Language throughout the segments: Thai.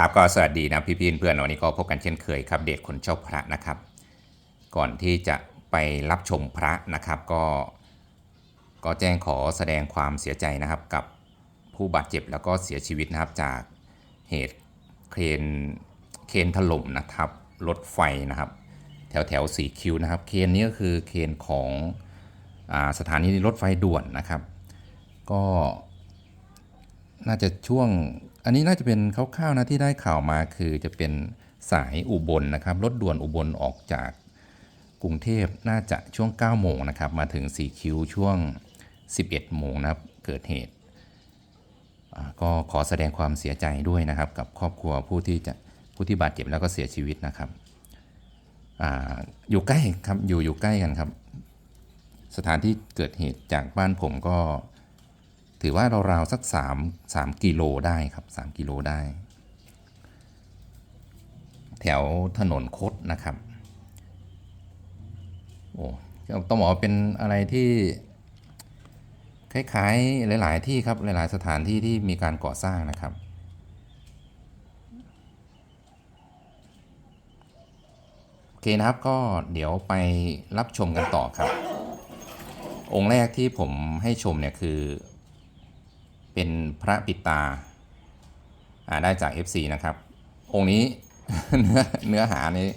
ครับก็สวัสดีนะพี่ๆเพื่อนวันนี้ก็พบกันเช่นเคยครับเด็กคนเจ้าพระนะครับ ก่อนที่จะไปรับชมพระนะครับก็ ก็แจ้งขอแสดงความเสียใจนะครับกับผู้บาดเจ็บแล้วก็เสียชีวิตนะครับจากเหตุเครนเครนถล่มนะครับรถไฟนะครับ แถวแถวสีคิวนะครับเครนนี้ก็คือเครนของอาสถานีรถไฟด่วนนะครับ ก็น่าจะช่วง อันนี้น่าจะเป็นคร่าวๆนะที่ได้ข่าวมาคือจะเป็นสายอุบลนะครับรถด่วนอุบลออกจากกรุงเทพน่าจะช่วง 9 โมงนะครับ มาถึงสีคิวช่วง 11 โมงนะครับ เกิดเหตุ ก็ขอแสดงความเสียใจด้วยนะครับ กับครอบครัวผู้ที่จะผู้ที่บาดเจ็บแล้วก็เสียชีวิตนะครับออยู่ใกล้ครับอยู่อยู่ใกล้กันครับ สถานที่เกิดเหตุจากบ้านผมก็ ถือว่าราวๆสัก3 3กิโลได้ครับ3กิโลได้ แถวถนนคดนะครับโอ้ต้องบอกว่าเป็นอะไรที่คล้ายๆหลาย ๆ ที่ครับหลาย ๆ สถานที่ที่มีการก่อสร้างนะครับโอเคนะครับก็เดี๋ยวไปรับชมกันต่อครับ องค์แรกที่ผมให้ชมเนี่ยคือ เป็นพระปิตาอ่าได้จาก FC นะครับ องค์นี้เนื้อเนื้อหานี้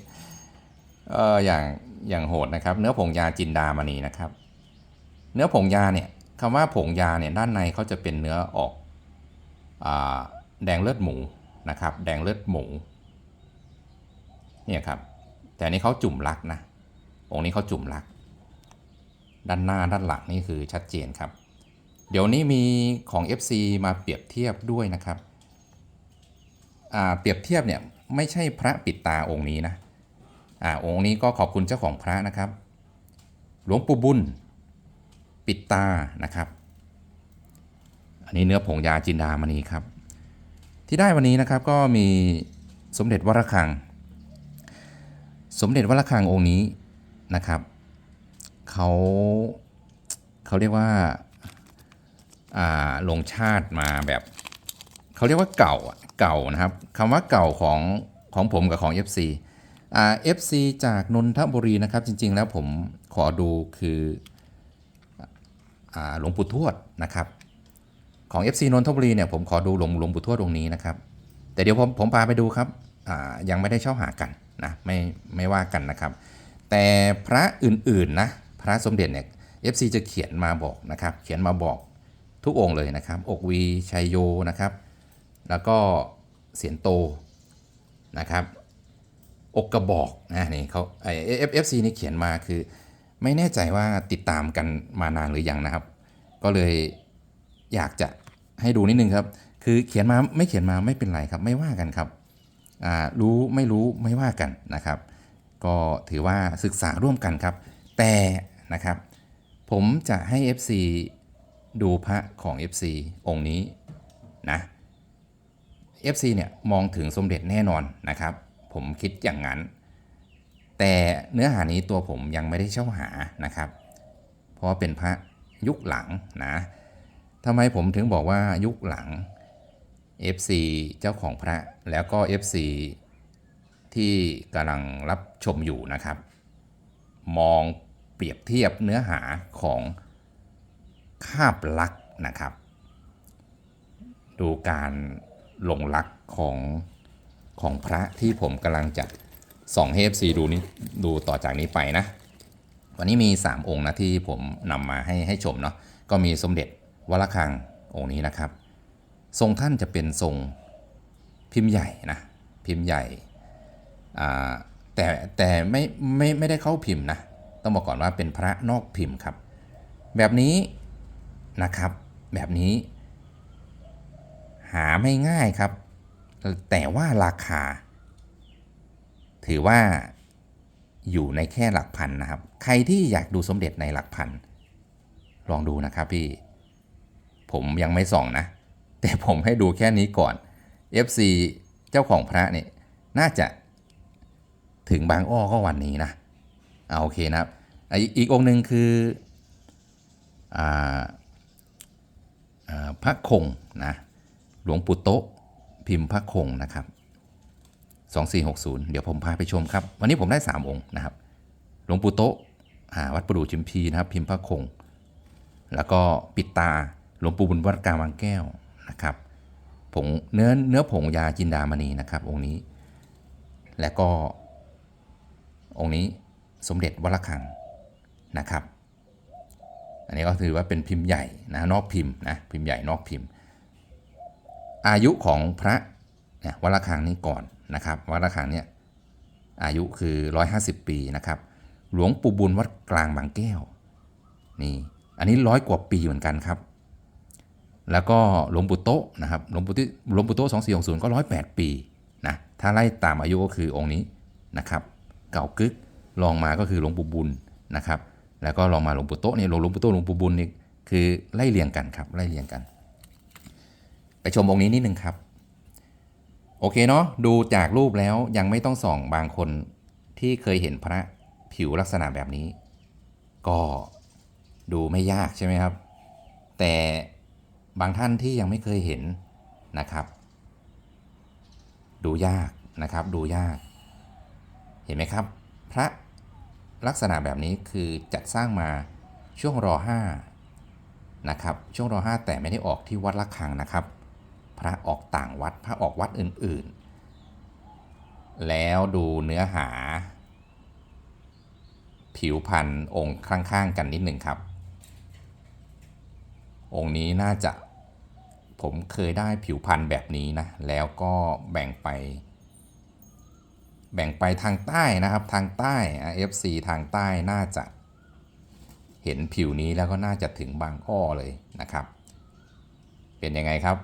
เอออย่างอย่างโหดนะครับ เนื้อผงยาจินดามณีนะครับ เนื้อผงยาเนี่ยคำว่าผงยาเนี่ยด้านในเขาจะเป็นเนื้อออกอาแดงเลือดหมูนะครับ แดงเลือดหมูเนี่ยครับแต่นนี้เขาจุ่มลักนะองค์นี้เขาจุ่มลัก ด้านหน้าด้านหลังนี่คือชัดเจนครับ เดี๋ยวนี้มีของ FC มาเปรียบเทียบด้วยนะครับอ่าเปรียบเทียบเนี่ยไม่ใช่พระปิดตาองค์นี้นะอ่าองค์นี้ก็ขอบคุณเจ้าของพระนะครับ หลวงปู่บุญ ปิดตานะครับ อันนี้เนื้อผงยาจินดามณีครับ ที่ได้วันนี้นะครับก็มีสมเด็จวรคัง สมเด็จวรคังองค์นี้นะครับเขาเขาเรียกว่า ลงชาติมาแบบเขาเรียกว่าเก่าเก่านะครับคำว่าเก่าของของผมกับของ FC อ่า FC จากนนทบุรีนะครับ จริง ๆ แล้วผมขอดูคืออ่าหลวงปู่ทวดนะครับ ของ FC นนทบุรีเนี่ยผมขอดูหลวงหลวงปู่ทวดองค์นี้นะครับ แต่เดี๋ยวผมผมพาไปดูครับอ่ายังไม่ได้เช่าหากันนะไม่ไม่ว่ากันนะครับ แต่พระอื่นๆนะพระสมเด็จเนี่ย FC จะเขียนมาบอกนะครับ เขียนมาบอก ทุกองค์เลยนะครับ อกวีชัยโยนะครับ แล้วก็เสียนโตนะครับ อกกระบอกนะนี่เขาไอเอฟเอฟซีนี่เขียนมาคือ ไม่แน่ใจว่าติดตามกันมานานหรือยังนะครับ ก็เลยอยากจะให้ดูนิดนึงครับ คือเขียนมาไม่เขียนมาไม่เป็นไรครับ ไม่ว่ากันครับอ่ารู้ไม่รู้ไม่ว่ากันนะครับ ก็ถือว่าศึกษาร่วมกันครับ แต่นะครับ ผมจะให้ FC ดูพระของ FC องค์นี้นะ FC เนี่ยมองถึงสมเด็จแน่นอนนะครับ ผมคิดอย่างนั้น แต่เนื้อหานี้ตัวผมยังไม่ได้เช่าหานะครับ เพราะเป็นพระยุคหลังนะทำไมผมถึงบอกว่ายุคหลัง FC เจ้าของพระแล้วก็ FC ที่กำลังรับชมอยู่นะครับ มองเปรียบเทียบเนื้อหาของ คาบลักนะครับ ดูการลงลักของของพระที่ผมกำลังจะส่องให้ FC ดูนี้ดูต่อจากนี้ไปนะ วันนี้มี 3 องค์นะที่ผมนำมาให้ให้ชมเนาะก็มีสมเด็จวรคังองค์นี้นะครับ ทรงท่านจะเป็นทรงพิมพ์ใหญ่นะพิมพ์ใหญ่แต่แต่ไม่ไม่ไม่ได้เข้าพิมพ์นะต้องบอกก่อนว่าเป็นพระนอกพิมพ์ครับ แบบนี้ นะครับ แบบนี้ หาไม่ง่ายครับ แต่ว่าราคา ถือว่าอยู่ในแค่หลักพันนะครับ ใครที่อยากดูสมเด็จในหลักพัน ลองดูนะครับพี่ ผมยังไม่ส่องนะ แต่ผมให้ดูแค่นี้ก่อน FC เจ้าของพระเนี่ยน่าจะถึงบางอ้อก็วันนี้นะเอาโอเคนะครับ อีกอีกองหนึ่งคืออ่าอ่า พระคงนะหลวงปู่โตะพิมพ์พระคงนะครับ 2460 เดี๋ยวผมพาไปชมครับ วันนี้ผมได้ 3 องค์นะครับ หลวงปู่โตะวัดประดู่จิมพีนะครับ พิมพ์พระคง แล้วก็ปิดตาหลวงปู่บุญวัดกางบางแก้วนะครับผงเนื้อเนื้อผงยาจินดามณีนะครับ องค์นี้ และก็องค์นี้สมเด็จวัดระฆังนะครับ อันนี้ก็ถือว่าเป็นพิมพ์ใหญ่นะนอกพิมพ์นะพิมพ์ใหญ่นอกพิมพ์ อายุของพระนี่ยวัดระฆังนี้ก่อนนะครับวัดระฆังเนี่ยอายุคือ 150 ปีนะครับ หลวงปู่บุญวัดกลางบางแก้วนี่อันนี้ร้อยกว่าปีเหมือนกันครับ แล้วก็หลวงปู่โตนะครับหลวงปู่ที่หลวงปู่โตะ2460ก็108ปีนะถ้าไล่ตามอายุก็คือองค์นี้นะครับ เก่ากึกลองมาก็คือหลวงปู่บุญนะครับ แล้วก็ลองมาหลวงปู่โตเนี่ยหลวงปู่โตหลวงปู่บุญนี่คือไล่เรียงกันครับไล่เรียงกัน ไปชมองค์นี้นิดนึงครับ โอเคเนาะดูจากรูปแล้วยังไม่ต้องส่องบางคนที่เคยเห็นพระผิวลักษณะแบบนี้ ก็ดูไม่ยากใช่ไหมครับ แต่บางท่านที่ยังไม่เคยเห็นนะครับ ดูยากนะครับ ดูยาก เห็นไหมครับ พระ ลักษณะแบบนี้คือจัดสร้างมาช่วงรอ5นะครับ ช่วงรอ5แต่ไม่ได้ออกที่วัดละคังนะครับ พระออกต่างวัด พระออกวัดอื่นๆ แล้วดูเนื้อหา ผิวพันธ์องค์ข้างๆ กันนิดหนึ่งครับ องค์นี้น่าจะผมเคยได้ผิวพันธ์แบบนี้นะ แล้วก็แบ่งไป แบ่งไปทางใต้นะครับทางใต้ FC ทางใต้น่าจะ เห็นผิวนี้แล้วก็น่าจะถึงบางอ้อเลยนะครับ เป็นยังไงครับ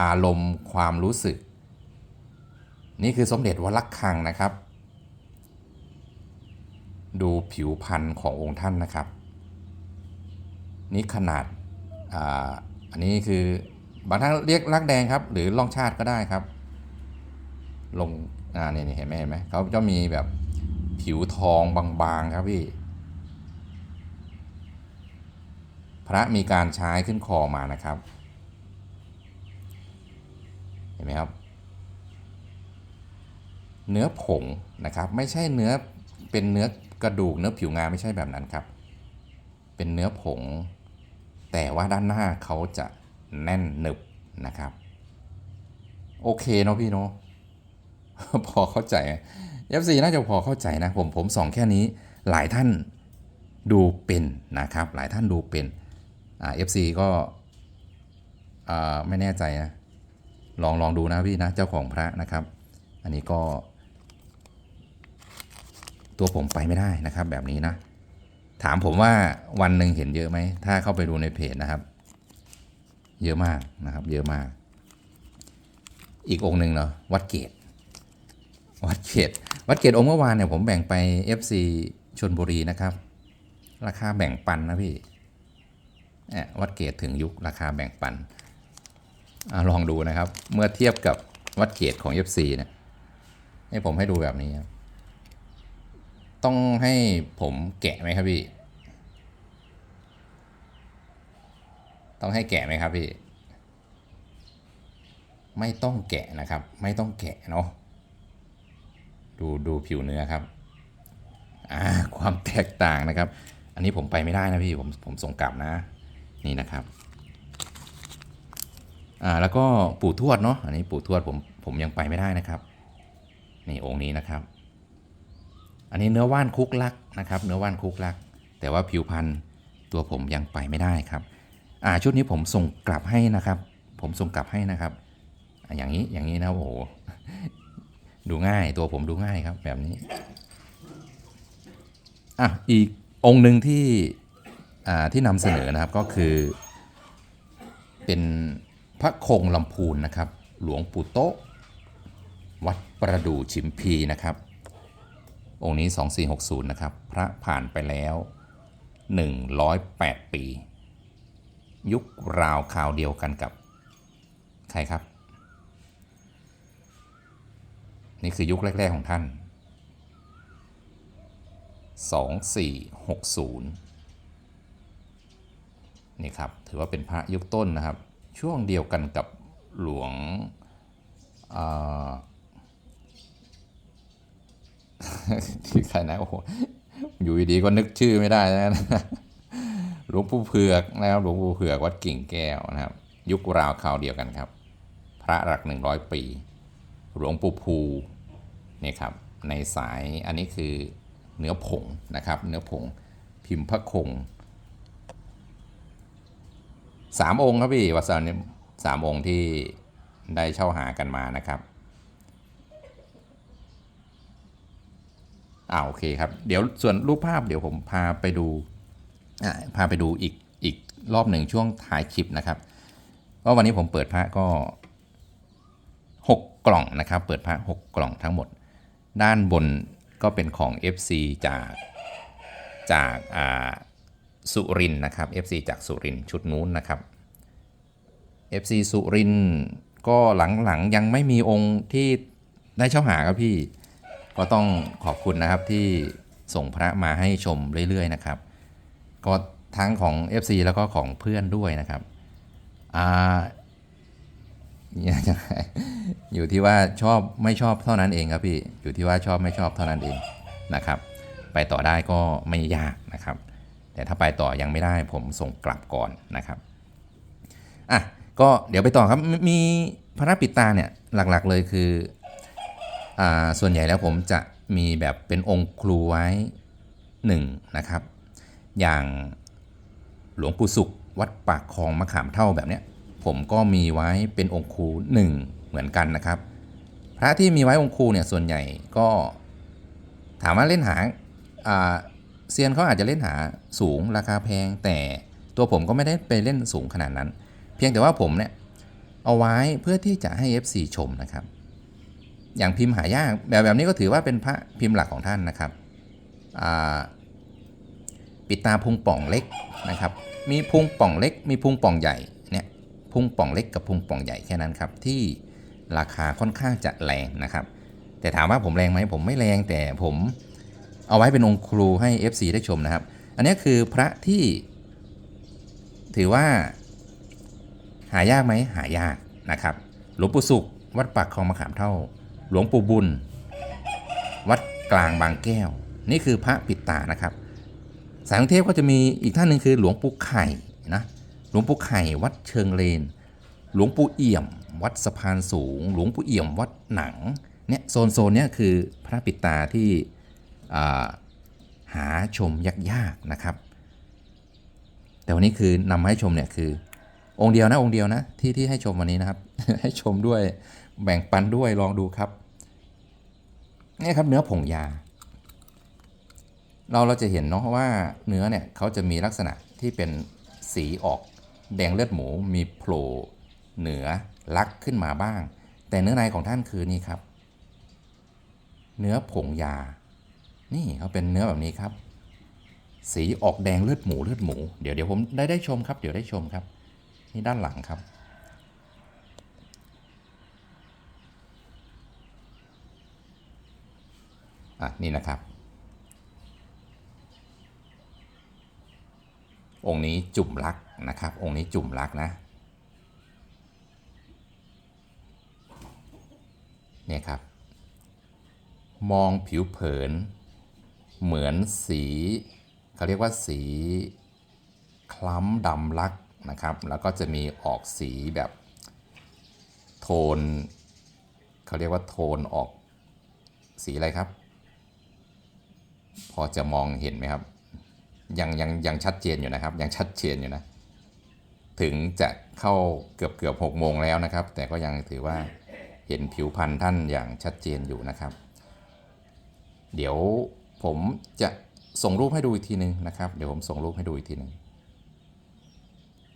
อารมณ์ความรู้สึก นี่คือสมเด็จวัดลักคังนะครับ ดูผิวพันธุ์ขององค์ท่านนะครับ นี่ขนาดอาอันนี้คือบางท่านเรียกลักแดงครับ หรือล่องชาติก็ได้ครับ ลง อ่านี่เห็นไหมเห็นไหมเขาจะมีแบบผิวทองบางๆครับพี่ พระมีการใช้ขึ้นคอมานะครับ เห็นไหมครับ เนื้อผงนะครับ ไม่ใช่เนื้อเป็นเนื้อกระดูกเนื้อผิวงาไม่ใช่แบบนั้นครับ เป็นเนื้อผง แต่ว่าด้านหน้าเขาจะแน่นหนึบนะครับ โอเคเนาะพี่เนาะ พอเข้าใจเอฟซีน่าจะพอเข้าใจนะ ผมผมส่องแค่นี้หลายท่านดูเป็นนะครับ หลายท่านดูเป็นอ่าเอฟซีก็อ่าไม่แน่ใจนะลองลองดูนะพี่นะเจ้าของพระนะครับ อันนี้ก็ ตัวผมไปไม่ได้นะครับ แบบนี้นะ ถามผมว่าวันหนึ่งเห็นเยอะไหม ถ้าเข้าไปดูในเพจนะครับ เยอะมากนะครับ เยอะมาก อีกองค์หนึ่งเนาะวัดเกต วัดเกตวัดเกตองค์เมื่อวานเนี่ยผมแบ่งไป FC ชนบุรีนะครับ ราคาแบ่งปันนะพี่แอบวัดเกตถึงยุคราคาแบ่งปันอลองดูนะครับ เมื่อเทียบกับวัดเกตของ FC เนี่ยให้ผมให้ดูแบบนี้ครับต้องให้ผมแกะไหมครับพี่ ต้องให้แกะไหมครับพี่ ไม่ต้องแกะนะครับ ไม่ต้องแกะเนาะ ดูดูผิวเนื้อครับอ่าความแตกต่างนะครับ อันนี้ผมไปไม่ได้นะพี่ผมผมส่งกลับนะนี่นะครับอ่าแล้วก็ปู่ทวดเนาะอันนี้ปู่ทวดผมผมยังไปไม่ได้นะครับ นี่องค์นี้นะครับ อันนี้เนื้อว่านคุกลักนะครับ เนื้อว่านคุกลัก แต่ว่าผิวพันธุ์ตัวผมยังไปไม่ได้ครับอ่าชุดนี้ผมส่งกลับให้นะครับ ผมส่งกลับให้นะครับอ่าอย่างนี้อย่างนี้นะโอ้โห ดูง่ายตัวผมดูง่ายครับแบบนี้อะอีกองค์หนึ่งที่อ่าที่นำเสนอนะครับก็คือ เป็นพระคงลำพูนนะครับ หลวงปู่โตวัดประดู่ชิมพีนะครับ องค์นี้ 2460 นะครับ พระผ่านไปแล้ว 108 ปี ยุคราวคราวเดียวกันกับ ใครครับ นี่คือยุคแรก ๆ ของท่าน 2460 นี่ครับ ถือว่าเป็นพระยุคต้นนะครับ ช่วงเดียวกันกับหลวงอ่อที่ใครนะโอ้โหอยู่ดีๆก็นึกชื่อไม่ได้นะหลวงปู่เผือกนะครับหลวงปู่เผือกวัดกิ่งแก้วนะครับ ยุคราวคราวเดียวกันครับ พระหลักหนึ่งร้อยปี หลวงปู่ภู นี่ครับในสายอันนี้คือเนื้อผงนะครับ เนื้อผงพิมพ์พระคงสามองค์ครับพี่วัสานนี้สามองค์ที่ได้เช่าหากันมานะครับอ่าโอเคครับ เดี๋ยวส่วนรูปภาพเดี๋ยวผมพาไปดูอ่าพาไปดูอีกอีกรอบหนึ่งช่วงท้ายคลิปนะครับก็วันนี้ผมเปิดพระก็ 6 กล่องนะครับ เปิดพระ 6 กล่องทั้งหมด ด้านบนก็เป็นของ FC จากจากสุรินนะครับ FC จากสุรินชุดนู้นนะครับ FC สุรินก็หลังๆยังไม่มีองค์ที่ได้เช่าหาครับพี่ก็ต้องขอบคุณนะครับที่ส่งพระมาให้ชมเรื่อยๆนะครับก็ทั้งของ FC แล้วก็ของเพื่อนด้วยนะครับ อ่าอยู่ที่ว่าชอบไม่ชอบเท่านั้นเองครับพี่อยู่ที่ว่าชอบไม่ชอบเท่านั้นเองนะครับ ไปต่อได้ก็ไม่ยากนะครับ แต่ถ้าไปต่อยังไม่ได้ผมส่งกลับก่อนนะครับอะก็เดี๋ยวไปต่อครับมมีพระปิดตาเนี่ยหลักๆเลยคืออ่าส่วนใหญ่แล้วผมจะมีแบบเป็นองค์ครูไว้หนึ่งนะครับ อย่างหลวงปู่สุขวัดปากคลองมะขามเท่าแบบเนี้ย ผมก็มีไว้เป็นองค์ครูหนึ่งเหมือนกันนะครับ พระที่มีไว้องค์ครูเนี่ยส่วนใหญ่ก็ถามว่าเล่นหาเซียนเขาอาจจะเล่นหาสูงราคาแพง แต่ตัวผมก็ไม่ได้ไปเล่นสูงขนาดนั้น เพียงแต่ว่าผมเนี่ยเอาไว้เพื่อที่จะให้ FC ชมนะครับ อย่างพิมพ์หายากแบบแบบนี้ก็ถือว่าเป็นพระพิมพ์หลักของท่านนะครับปิดตาพุงป่องเล็กนะครับ มีพุงป่องเล็ก มีพุงป่องใหญ่ พุงป่องเล็กกับพุงป่องใหญ่แค่นั้นครับที่ราคาค่อนข้างจะแรงนะครับ แต่ถามว่าผมแรงไหมผมไม่แรงแต่ผมเอาไว้เป็นองค์ครูให้ FC ได้ชมนะครับ อันนี้คือพระที่ถือว่า หายากไหมหายากนะครับ หลวงปู่สุข วัดปากคลองมะขามเท่า หลวงปู่บุญ วัดกลางบางแก้ว นี่คือพระปิดตานะครับ สายกรุงเทพก็จะมีอีกท่านหนึ่งคือหลวงปู่ไข่นะ ลวงปู่ไข่วัดเชิงเลน หลวงปู่เอี่ยม วัดสะพานสูง หลวงปู่เอี่ยมวัดหนังเนี่ยโซนโซนเนี้ยคือพระปิดตาที่หาชมยากๆนะครับ แต่วันนี้คือนำมาให้ชมเนี่ยคือ องค์เดียวนะองค์เดียวนะที่ที่ให้ชมวันนี้นะครับ ให้ชมด้วยแบ่งปันด้วยลองดูครับนี่ครับเนื้อผงยา เราเราจะเห็นเนาะว่าเนื้อเนี่ยเขาจะมีลักษณะที่เป็นสีออก แดงเลือดหมูมีโผล่เหนือลักขึ้นมาบ้าง แต่เนื้อในของท่านคือนี่ครับ เนื้อผงยา นี่เขาเป็นเนื้อแบบนี้ครับ สีออกแดงเลือดหมูเลือดหมู เดี๋ยวเดี๋ยวผมได้ได้ชมครับ เดี๋ยวได้ชมครับ นี่ด้านหลังครับ อะ นี่นะครับ องค์นี้จุ่มรัก นะครับ องค์นี้จุ่มรักนะเนี่ยครับ มองผิวเผิน เหมือนสีเขาเรียกว่าสี คล้ำดำลักนะครับ แล้วก็จะมีออกสีแบบโทนเขาเรียกว่าโทนออกสีอะไรครับ พอจะมองเห็นไหมครับ ยังยังยังชัดเจนอยู่นะครับ ยังชัดเจนอยู่นะ ถึงจะเข้าเกือบเกือบหกโมงแล้วนะครับ แต่ก็ยังถือว่าเห็นผิวพรรณท่านอย่างชัดเจนอยู่นะครับ เดี๋ยวผมจะส่งรูปให้ดูอีกทีหนึ่งนะครับ เดี๋ยวผมส่งรูปให้ดูอีกทีหนึ่ง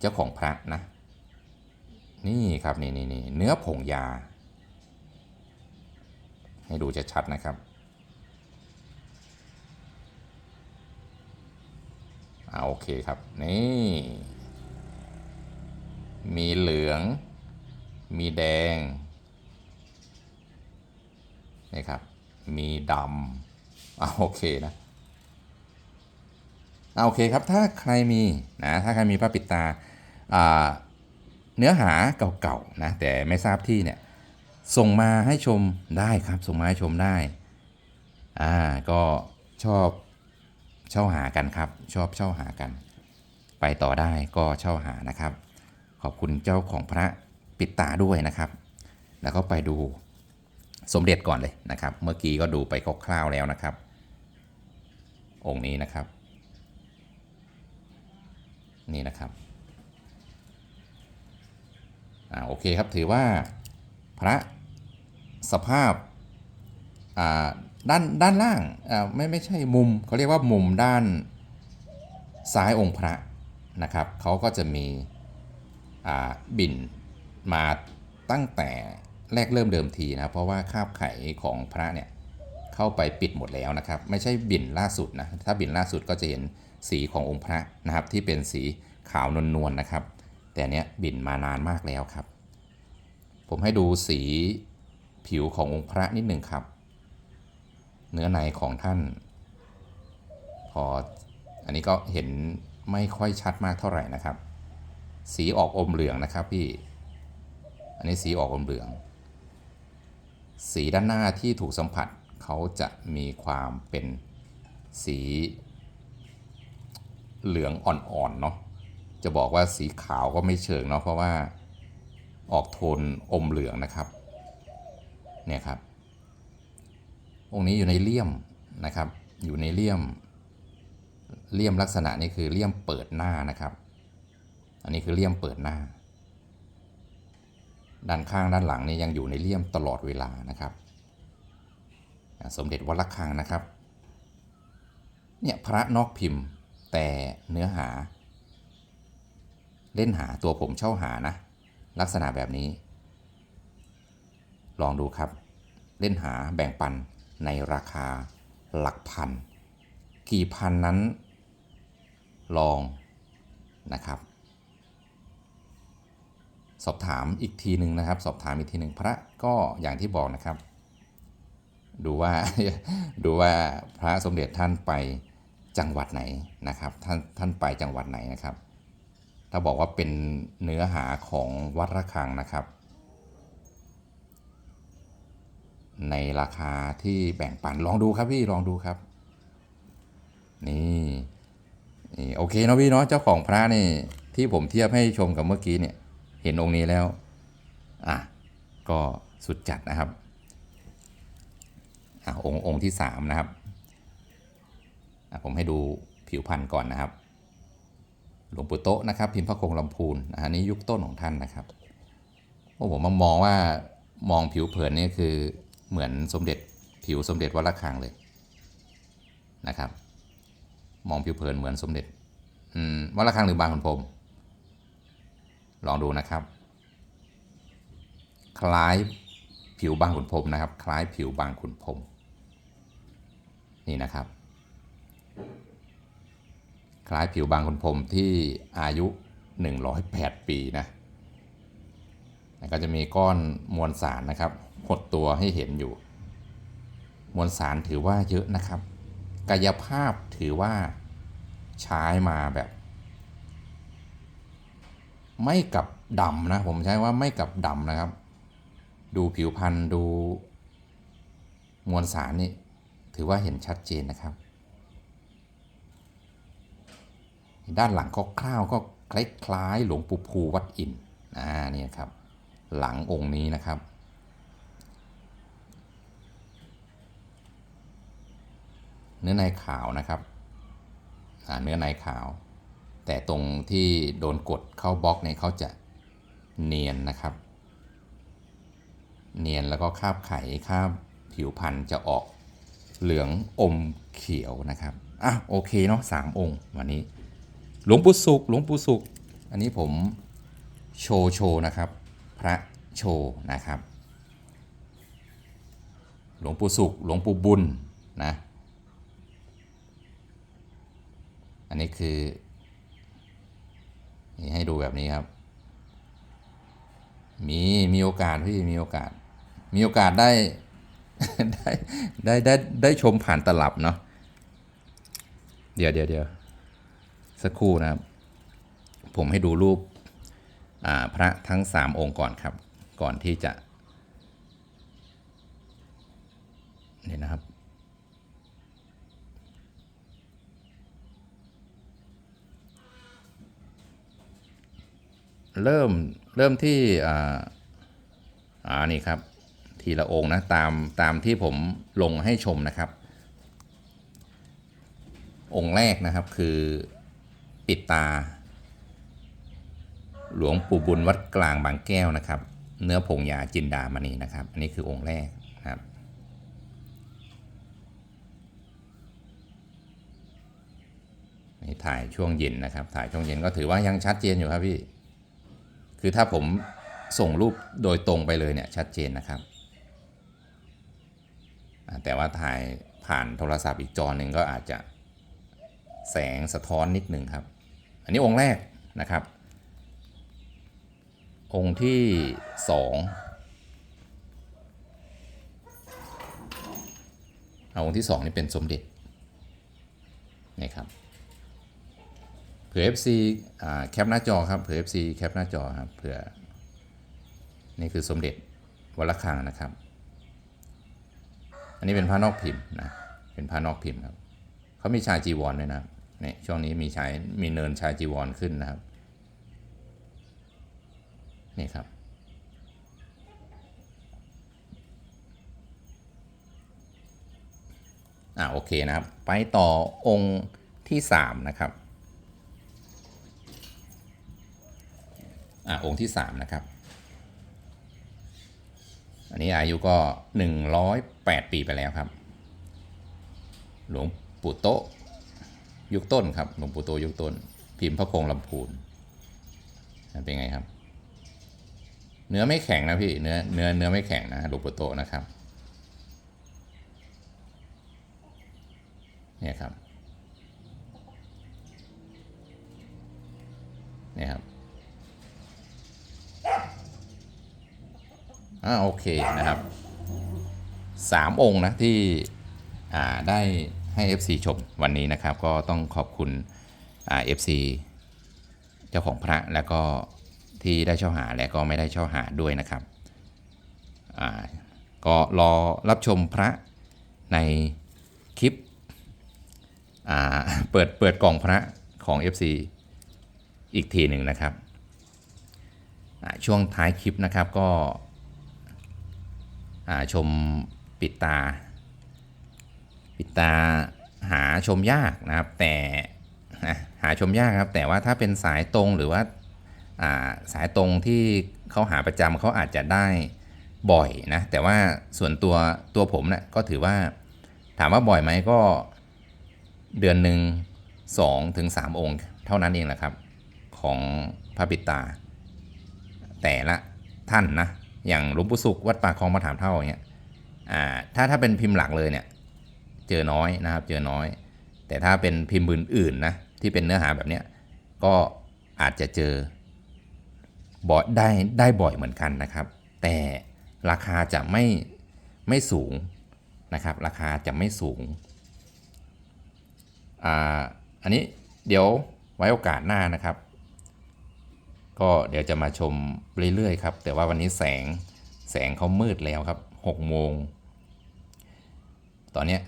เจ้าของพระนะ นี่ครับนี่นี่นี่เนื้อผงยา ให้ดูจะชัดนะครับ อ่าโอเคครับ นี่ มีเหลือง มีแดงนี่ครับ มีดำอ่าโอเคนะอ่าโอเคครับ ถ้าใครมีนะถ้าใครมีผ้าปิดตาอ่าเนื้อหาเก่าๆนะแต่ไม่ทราบที่เนี่ยส่งมาให้ชมได้ครับ ส่งมาให้ชมได้อ่าก็ชอบเช่าหากันครับ ชอบเช่าหากัน ไปต่อได้ก็เช่าหานะครับ ขอบคุณเจ้าของพระปิดตาด้วยนะครับ แล้วก็ไปดูสมเด็จก่อนเลยนะครับ เมื่อกี้ก็ดูไปคร่าวๆแล้วนะครับ องค์นี้นะครับ นี่นะครับอ่าโอเคครับถือว่าพระสภาพอ่าด้านด้านล่างอ่าไม่ไม่ใช่มุมเขาเรียกว่ามุมด้านซ้ายองค์พระนะครับเขาก็จะมี บินมาตั้งแต่แรกเริ่มเดิมทีนะเพราะว่าคาบไข่ของพระเนี่ยเข้าไปปิดหมดแล้วนะครับ ไม่ใช่บินล่าสุดนะถ้าบินล่าสุดก็จะเห็นสีขององค์พระนะครับ ที่เป็นสีขาวนวลๆนนะครับ แต่เนี้ยบินมานานมากแล้วครับ ผมให้ดูสีผิวขององค์พระนิดหนึ่งครับ เนื้อในของท่าน พออันนี้ก็เห็นไม่ค่อยชัดมากเท่าไหร่นะครับ สีออกอมเหลืองนะครับพี่ อันนี้สีออกอมเหลือง สีด้านหน้าที่ถูกสัมผัสเขาจะมีความเป็นสีเหลืองอ่อนๆเนาะ จะบอกว่าสีขาวก็ไม่เชิงเนาะเพราะว่าออกโทนอมเหลืองนะครับ เนี่ยครับ องค์นี้อยู่ในเลี่ยมนะครับ อยู่ในเลี่ยม เลี่ยมลักษณะนี้คือเลี่ยมเปิดหน้านะครับ อันนี้คือเลี่ยมเปิดหน้า ด้านข้างด้านหลังนี่ยังอยู่ในเลี่ยมตลอดเวลานะครับสมเด็จวัดระฆังนะครับเนี่ยพระนอกพิมพ์แต่เนื้อหา เล่นหาตัวผมเช่าหานะ ลักษณะแบบนี้ ลองดูครับ เล่นหาแบ่งปันในราคาหลักพัน กี่พันนั้น ลองนะครับ สอบถามอีกทีหนึ่งนะครับ สอบถามอีกทีหนึ่งพระก็อย่างที่บอกนะครับ ดูว่าดูว่าพระสมเด็จท่านไปจังหวัดไหนนะครับ ท่านท่านไปจังหวัดไหนนะครับ ถ้าบอกว่าเป็นเนื้อหาของวัดระฆังนะครับ ในราคาที่แบ่งปันลองดูครับพี่ลองดูครับ นี่นี่โอเคเนาะพี่เนาะเจ้าของพระนี่ที่ผมเทียบให้ชมกับเมื่อกี้เนี่ย เห็นองค์นี้แล้ว อะ ก็สุดจัดนะครับ อะองค์องค์ที่สามนะครับ อะผมให้ดูผิวพันธุ์ก่อนนะครับ หลวงปู่โตะนะครับ พิมพ์พระคงลำพูนอันนี้ยุคต้นของท่านนะครับโอ้ผมมองว่ามองผิวเผินนี่คือเหมือนสมเด็จผิวสมเด็จวัดระฆังเลยนะครับ มองผิวเผินเหมือนสมเด็จวัดระฆังหรือบางขุนพรม ลองดูนะครับ คล้ายผิวบางขุนพรมนะครับ คล้ายผิวบางขุนพรมนี่นะครับ คล้ายผิวบางขุนพรมที่อายุ 108 ปีนะแล้วก็จะมีก้อนมวลสารนะครับหดตัวให้เห็นอยู่ มวลสารถือว่าเยอะนะครับ กายภาพถือว่าใช้มาแบบ ไม่กับดำนะ ผมใช้ว่าไม่กับดำนะครับ ดูผิวพรรณดูมวลสารนี่ถือว่าเห็นชัดเจนนะครับ ด้านหลังก็คร่าวก็คล้ายๆหลวงปู่ภูวัดอินอ่านี่ครับ หลังองค์นี้นะครับเนื้อในขาวนะครับ เนื้อในขาว แต่ตรงที่โดนกดเข้าบล็อกเนี่ยเขาจะเนียนนะครับ เนียนแล้วก็คาบไขคาบผิวพันธุ์จะออกเหลืองอมเขียวนะครับ อะโอเคเนาะสามองค์วันนี้ หลวงปู่สุขหลวงปู่สุข อันนี้ผมโชว์โชว์นะครับ พระโชว์นะครับ หลวงปู่สุขหลวงปู่บุญนะ อันนี้คือ นี่ให้ดูแบบนี้ครับ มีมีโอกาสพี่มีโอกาส มีโอกาสได้ได้ได้ได้ได้ชมผ่านตลับเนาะเดี๋ยวเดี๋ยวเดี๋ยวสักครู่นะครับ ผมให้ดูรูปพระทั้งสามองค์ก่อนครับ ก่อนที่จะนี่นะครับ เริ่มเริ่มที่อ่าอ่านี่ครับ ทีละองค์นะตามตามที่ผมลงให้ชมนะครับ องค์แรกนะครับคือปิดตา หลวงปู่บุญวัดกลางบางแก้วนะครับ เนื้อผงยาจินดามณีนะครับ อันนี้คือองค์แรกครับนี่ถ่ายช่วงเย็นนะครับ ถ่ายช่วงเย็นก็ถือว่ายังชัดเจนอยู่ครับพี่ คือถ้าผมส่งรูปโดยตรงไปเลยเนี่ยชัดเจนนะครับ แต่ว่าถ่ายผ่านโทรศัพท์อีกจอหนึ่งก็อาจจะแสงสะท้อนนิดหนึ่งครับ อันนี้องค์แรกนะครับ องค์ที่สองเอาองค์ที่สองนี่เป็นสมเด็จนี่ครับ เผื่อ FC อ่าแคปหน้าจอครับเผื่อ FC แคปหน้าจอครับเผื่อนี่คือสมเด็จวัดระฆังนะครับ อันนี้เป็นผ้านอกพิมพ์นะเป็นผ้านอกพิมพ์ครับเขามีชายจีวรด้วยนะเนี่ยช่วงนี้มีชายมีเนินชายจีวรขึ้นนะครับนี่ครับอ่าโอเคนะครับ ไปต่อองค์ที่สามนะครับ อ่าองค์ที่สามนะครับ อันนี้อายุก็ 108 ปีไปแล้วครับ หลวงปู่โตยุคต้นครับหลวงปู่โตยุคต้น พิมพ์พระโคงลำพูนเป็นไงครับ เนื้อไม่แข็งนะพี่เนื้อเนื้อเนื้อไม่แข็งนะหลวงปู่โตนะครับเนี่ยครับเนี่ยครับ อ่าโอเคนะครับสามองค์นะที่อ่าได้ให้ FC ชมวันนี้นะครับ ก็ต้องขอบคุณอ่า FC เจ้าของพระแล้วก็ที่ได้เช่าหาและก็ไม่ได้เช่าหาด้วยนะครับอ่าก็รอรับชมพระในคลิปอ่าเปิดเปิดกล่องพระของ FC อีกทีหนึ่งนะครับช่วงท้ายคลิปนะครับก็ ชมปิดตา ปิดตาหาชมยากนะครับ แต่หาชมยากครับแต่ว่าถ้าเป็นสายตรงหรือว่าาสายตรงที่เขาหาประจำเขาอาจจะได้บ่อยนะแต่ว่าส่วนตัวตัวผมเนะี่ยก็ถือว่าถามว่าบ่อยไหมก็เดือนหนึ่งสองถึงสามองค์ เท่านั้นเองแหละครับ ของพระปิดตา แต่ละท่านนะ อย่างหลวงปู่สุขวัดป่าคลองมะถามเท่าอย่างเงี้ยอ่าถ้าถ้าเป็นพิมพ์หลักเลยเนี่ยเจอน้อยนะครับเจอน้อย แต่ถ้าเป็นพิมพ์อื่นๆนะที่เป็นเนื้อหาแบบเนี้ยก็อาจจะเจอบ่อยได้ได้บ่อยเหมือนกันนะครับ แต่ราคาจะไม่ไม่สูงนะครับ ราคาจะไม่สูงอ่าอันนี้เดี๋ยวไว้โอกาสหน้านะครับ ก็เดี๋ยวจะมาชมเรื่อยๆครับ แต่ว่าวันนี้แสงแสงเขามืดแล้วครับ6โมง ตอนนี้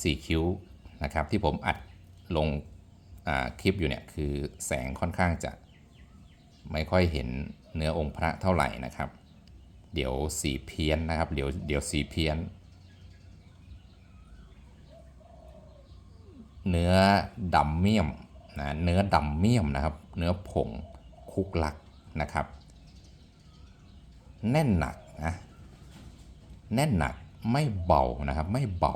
สี่คิ้วนะครับที่ผมอัดลงคลิปอยู่เนี่ยคือแสงค่อนข้างจะไม่ค่อยเห็นเนื้อองค์พระเท่าไหร่นะครับ เดี๋ยวสีเพี้ยนนะครับ เดี๋ยวเดี๋ยวสีเพี้ยน เนื้อดำเมี่ยมนะเนื้อดำเมี่ยมนะครับ เนื้อผง คุกลักนะครับ แน่นหนักนะแน่นหนักไม่เบานะครับไม่เบา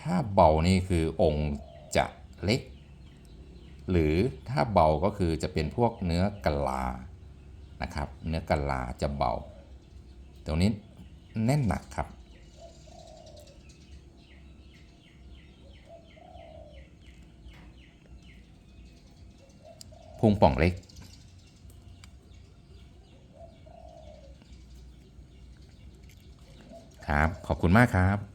ถ้าเบานี่คือองค์จะเล็ก หรือถ้าเบาก็คือจะเป็นพวกเนื้อกะลานะครับ เนื้อกะลาจะเบา ตรงนี้แน่นหนักครับ พุงป่องเล็ก ครับ ขอบคุณมากครับ